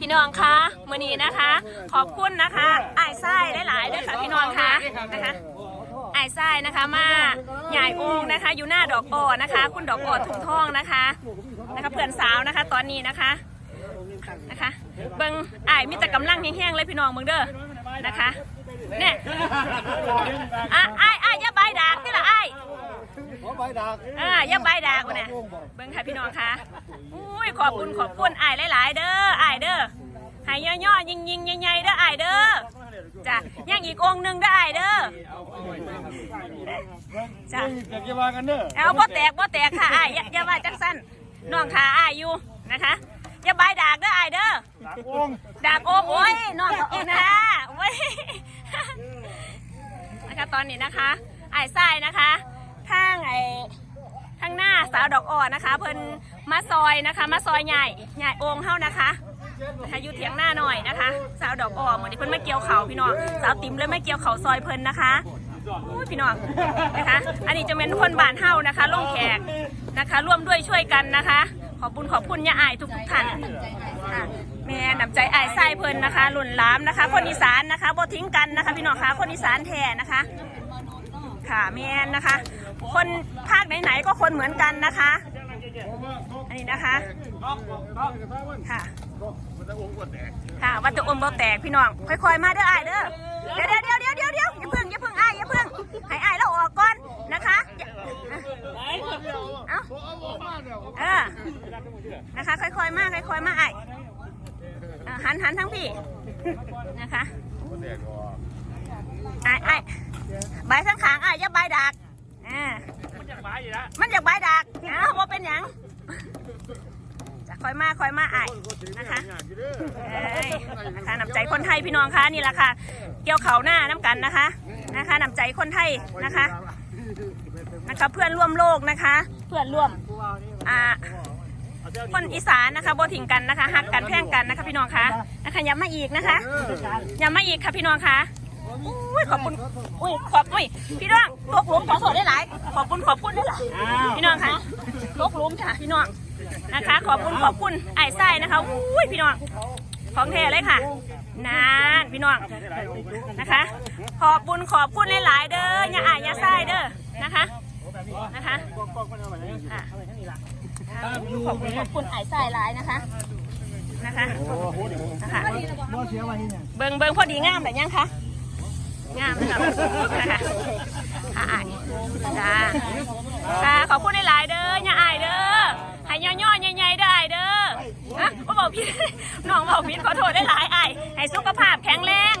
พี่น้องคะมื่อนี้นะคะ ขอบคุณนะคะไอ้ไส้หลายๆด้วยค่ะพี่น้องคะนะคะไอ้ไส้นะคะมาใหญ่องนะคะ อยู่หน้าดอกอ้อนะคะ คุณดอกอ้อทุ่งทองนะคะนะคะเพื่อนสาวนะคะ ตอนนี้นะคะนะคะ เบิ้งไอ้มีแต่กำลังแห้งๆเลยพี่น้องเบิ้งเด้อนะคะเนี่ยอะไอ้ไอ้ย่าใบดากที่ละไอ้ขอใบดากอ่าย่าใบดากวเนี่ยเบิ้งค่ะพี่น้องคะอุ้ยขอบคุณขอบคุณไอ้ายหลาย ๆ เด้อ ย่อๆยิงยิงๆใหญ่ๆเด้อไอ้ายเด้อจ้ะยังอีกองค์หนึ่งเด้อไอ้ายเด้อจ้ะอยากจะวางกันเด้อเอาบ่แตกบ่แตกค่ะอ้ายอย่าอย่าว่าจังสั้นน้องขาอ้ายอยู่นะคะอย่าใบายดากเด้ออ้ายเด้อดากองค์ดากโอ้โอ้ยน้องเขาเองนะโอ้ยนะคะตอนนี้นะคะ ไอ้ไส้นะคะทางไอ้ทางหน้าสาวดอกอ่อนนะคะ เพิ่นมาซอยนะคะ มาซอยใหญ่ใหญ่องค์เฮานะคะ นะคะอยู่เถียงหน้าหน่อยนะคะ สาวดอกอ่อหมือนที่เพิ่นมาเกี่ยวเขาพี่น้องสาวติ๋มเลยมาเกี่ยวเขาซอยเพิ่นนะคะอุ้ยพี่น้องนะคะ อันนี้จะเป็นคนบ้านเฮานะคะลงแขกนะคะ ร่วมด้วยช่วยกันนะคะ ขอบคุณขอบคุณย่าอายทุกทุกท่านแม่นำใจอายไส้เพิ่นนะคะหลุ่นล้ามนะคะ คนอีสานนะคะบ่ทิ้งกันนะคะ พี่น้องคะคนอีสานแท้นะคะ ค่ะแม่นนะคะ คนภาคไหนๆก็คนเหมือนกันนะคะ อันนี้นะคะ ค่ะค่ะวัตถุอมบ่แตกพี่น้อง ค่อยๆ มาเด้ออายเด้อเดี๋ยวเดี๋ยวเดี๋ยวเดี๋ยวเดี๋ยวเดี๋ยวอย่าเพิ่งอย่าเพิ่งอายอย่าเพิ่งให้อายเราออกก่อนนะคะเอ้าเออนะคะ ค่อยๆ มาค่อยๆ มาอายเอ่อหันหันทั้งพี่นะคะอายอายใบทั้งขางอายอย่าใบดักอ่า มันอยากใบดักอ้าวว่าเป็นหยังจะคอยมาคอยมาอายนะคะเอ้ยนะคะนำใจคนไทยพี่น้องคะนี่แหละค่ะ เกี่ยวเขาหน้าน้ำกันนะคะนะคะนำใจคนไทยนะคะนะคะเพื่อนร่วมโลกนะคะ เพื่อนร่วมอ่าคนอีสานนะคะบ่ทิ้งกันนะคะหักกันแพร่งกันนะคะพี่น้องคะนะคะย้ำมาอีกนะคะย้ำมาอีกค่ะพี่น้องคะ อุ้ยขอบคุณอุ้ยขอบอุ้ยพี่น้องตกหลุมขอโทษได้หลายขอบคุณขอบคุณได้หลายพี่น้องคะตกหลุมค่ะพี่น้องนะคะ ขอบคุณขอบคุณไอ้ไส้นะคะอุ้ยพี่น้องของแท้เลยค่ะนานพี่น้องนะคะ ขอบคุณขอบคุณหลายๆเด้ออย่าอายอย่าไส้เด้อนะคะนะคะอะขอบคุณขอบคุณไอ้สายลายนะคะนะคะนะคะบ่เสียไว้ที่เนี่ยเบิงเบิงพอดีงามแบบยังคะ งามนะคะนะคะอะอะจ้าค่ะขอบคุณหลายๆเด้อย่าอายเด้อให้ย่อๆใหญ่ๆได้เด้อฮะบ่บอกพี่น้องบอกพี่ขอโทษได้หลายๆไอ้ให้สุขภาพแข็งแรง